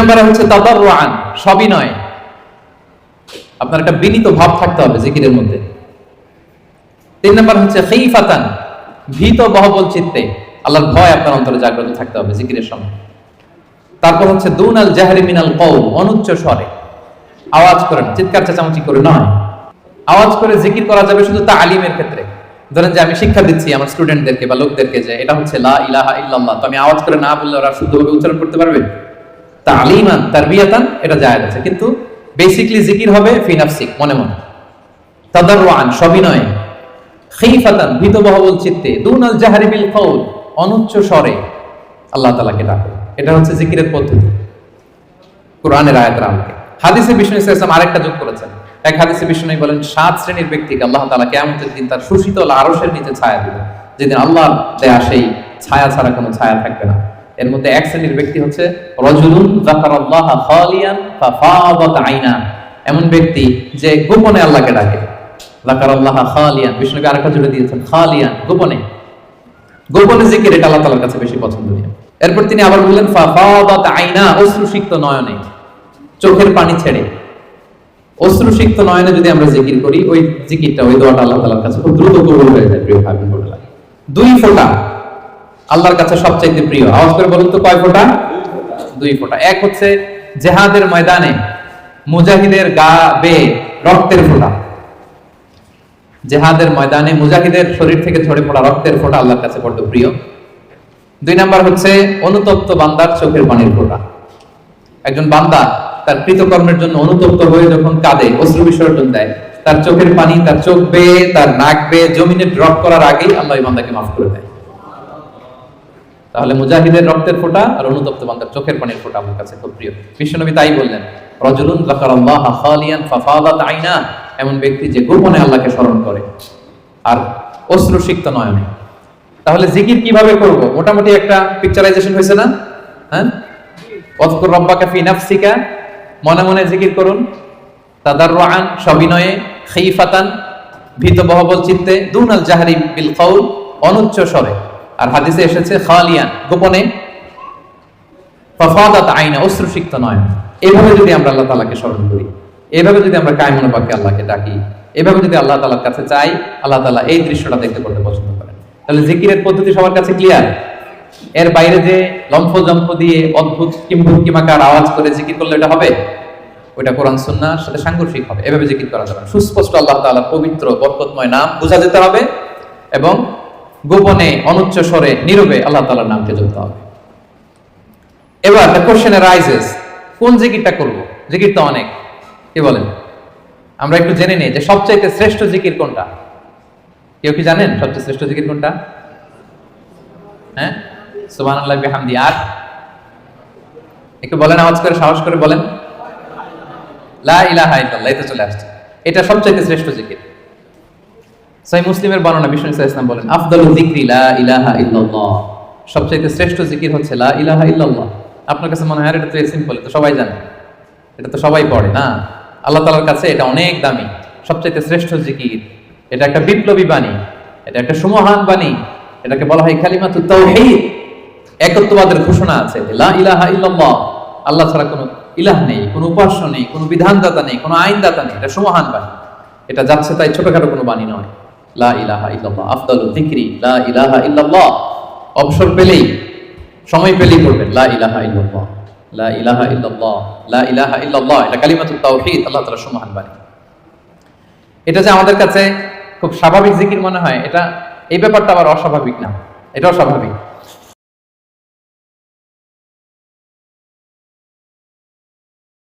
নম্বরে হচ্ছে তাদাররুআন, সবই নয়। আপনার একটা বিনীত ভাব থাকতে হবে জিকিরের মধ্যে। তিন নম্বর হচ্ছে খিফাতান, ভীত বহবল চিত্তে। আল্লাহর ভয় আপনার অন্তরে জাগ্রত থাকতে হবে জিকিরের সময়। তারপর হচ্ছে দুন আল জাহরি মিনাল কৌল অনুচ্চ স্বরে। আওয়াজ করে না চিৎকার চেঁচামেচি করে নয়। আওয়াজ করে জিকির করা যাবে শুধু তা আলিমের ক্ষেত্রে। ধরেন যে আমি শিক্ষা দিচ্ছি আমার স্টুডেন্টদেরকে বা লোকদেরকে যে, এটা হচ্ছে লা ইলাহা ইল্লাল্লাহ। তো আমি আওয়াজ করে না বললে ওরা শুদ্ধভাবে উচ্চারণ করতে পারবে? তা আলিমান তারবিয়াতান, এটা জায়েজ আছে। কিন্তু বেসিকলি জিকির হবে ফি নাফসিক, মনে মনে। তাদাররুআন, সবিনয়। খিফাতান ভীত বহবল চিত্তে জাহারি বিল অনুচ্চ স্বরে। আল্লাহ এটা হচ্ছে জিকিরের পদ্ধতি। কোরআনের হাদিসে বিষ্ণু ইসলাম আরেকটা যোগ করেছেন। এক হাদিসে বিষ্ণু বলেন, সাত শ্রেণির ব্যক্তিকে আল্লাহ তাআলা কিয়ামতের দিন তার সুশীতল আরশের নিচে ছায়া দিবে যেদিন আল্লাহ দেয়া, সেই ছায়া ছাড়া কোনো ছায়া থাকবে না। এর মধ্যে এক শ্রেণির ব্যক্তি হচ্ছে, রজুলুন খালিয়ান আইনা। এমন ব্যক্তি যে গোপনে আল্লাহকে ডাকে। খালিয়ান। বিষ্ণুকে জুড়ে দিয়েছেন, খালিয়ান, গোপনে। গোপনে আল্লাহ কাছে বেশি পছন্দনীয় এরপর তিনি আবার বললেন আইনা, অশ্রুসিক্ত নয়নে, চোখের পানি ছেড়ে। অশ্রুসিক্ত নয়নে যদি আমরা জিকির করি, ওই জিকিরটা, ওই দোয়াটা আল্লাহ তাআলার কাছে খুব দ্রুত কবুল হয়ে যায়, প্রিয় বোনেরা। দুই ফোঁটা আল্লাহর কাছে সবচাইতে প্রিয়। আওয়াজ করে বলুন তো কয় ফোঁটা? দুই ফোঁটা। এক হচ্ছে জেহাদের ময়দানে মুজাহিদের গা বে রক্তের ফোঁটা। জেহাদের ময়দানে মুজাহিদের শরীর থেকে ঝরে পড়া রক্তের ফোঁটা আল্লাহর কাছে বড্ড প্রিয়। দুই নাম্বার হচ্ছে অনুতপ্ত বান্দার চোখের পানির ফোঁটা। একজন বান্দা তার কৃতকর্মের জন্য অনুতপ্ত হয়ে যখন কাঁদে, অশ্রু বিসর্জন দেয়, তার চোখের পানি, তার চোখ বেয়ে, তার নাক বেয়ে, জমিনে ড্রপ করার আগেই আল্লাহ বান্দাকে মাফ করে দেয়। তাহলে মুজাহিদের রক্তের ফোঁটা আর অনুতপ্ত বান্দার চোখের পানির ফোঁটা আমার কাছে খুব প্রিয়। বিশ্বনবী তাই বললেন, রজুলুন যাকারাল্লাহ খালিয়ান ফাফাদাত আইনা। এমন ব্যক্তি যে গোপনে আল্লাহকে স্মরণ করে। আর অশ্রু অশ্রুসিক্ত নয়নে। তাহলে জিকির কীভাবে করব? মোটামুটি একটা পিকচারাইজেশন হয়েছে না? হ্যাঁ? অযকুর রব্বাকা ফি নাফসিকা। মনে মনে জিকির করুন। তাদাররুআন, সবিনয়ে, খিফাতান, ভীত বহবল চিত্তে, দুনাল জাহরি বিল কওল অনুচ্চ স্বরে। আর হাদিসে এসেছে খালিয়ান, গোপনে। ফাফাদাত আইনা, অশ্রুসিক্ত নয়। এভাবে যদি আমরা আল্লাহ তাআলাকে স্মরণ করি, এভাবে যদি আমরা কায়মনে বাক্যে আল্লাহকে ডাকি, এভাবে যদি আল্লাহ তাআলার কাছে চাই, আল্লাহ তাআলা এই দৃশ্যটা দেখতে করতে পছন্দ করেন। তাহলে জিকিরের পদ্ধতি সবার কাছে ক্লিয়ার এর বাইরে যে লম্ফ জম্ফ দিয়ে অদ্ভুত কিম্ভুত কিমাকার আওয়াজ করে জিকির করলে এটা হবে? ওইটা কোরআন সুন্নাহর সাথে সাংঘর্ষিক হবে। এভাবে জিকির করা যাবে সুস্পষ্ট আল্লাহ তাআলার পবিত্র, বরকতময় নাম বোঝা যেতে হবে এবং গোপনে, অনুচ্চ স্বরে, নীরবে আল্লাহ তাআলার নামকে জপতে হবে। এবার দ্য কোশ্চেন রাইজেস কোন জিকিরটা করব? জিকির তো অনেক। কি বলেন? আমরা একটু জেনে নিই যে সবচাইতে শ্রেষ্ঠ জিকির কোনটা। কেউ কি জানেন সবচেয়ে শ্রেষ্ঠ জিকির কোনটা? হ্যাঁ? সুবহানাল্লাহ, বিহামদি। আর? একটু বলেন, আওয়াজ করে, সাহস করে বলেন। লা ইলাহা ইল্লাল্লাহ এটা চলে আসছে। এটা সবচাইতে শ্রেষ্ঠ জিকির। সহিহ মুসলিমের বর্ণনা বিষ্ণু ইসলাম বলেন, আফদালু লা ইলাহা ইল্লাল্লাহ। সবচাইতে শ্রেষ্ঠ জিকির হচ্ছে লা ইলাহা ইল্লাল্লাহ। আপনার কাছে মনে হয় এটা তো সিম্পল তো সবাই জানে। এটা তো সবাই পড়ে, না? আল্লাহ তাআলার কাছে এটা অনেক দামি। সবচাইতে শ্রেষ্ঠ জিকির, এটা একটা বিপ্লবী বাণী, এটা একটা সুমহান বাণী। এটাকে বলা হয় কালিমাতুত তাওহীদ। একত্ববাদের ঘোষণা আছে লা ইলাহা ইল্লাল্লাহ, আল্লাহ ছাড়া কোনো ইলাহ নেই, কোনো উপাস্য নেই, কোনো বিধানদাতা নেই, কোনো আইনদাতা নেই। এটা সুমহান বাণী। এটা যাচ্ছে তাই ছোটখাটো কোনো বাণী নয়। লা ইলাহা ইল্লাল্লাহ, আফদালু যিকরি, লা ইলাহা ইল্লাল্লাহ। অবসর পেলেই, সময় পেলেই পড়বেন লা ইলাহা ইল্লাল্লাহ, লা ইলাহা ইল্লাল্লাহ, লা ইলাহা ইল্লাল্লাহ। এটা কালিমাতুত তাওহীদ, আল্লাহ তাআলার সুমহান বাণী। এটা যে আমাদের কাছে খুব স্বাভাবিক জিকির মনে হয়, এটা, এই ব্যাপারটা আবার অস্বাভাবিক না এটাও স্বাভাবিক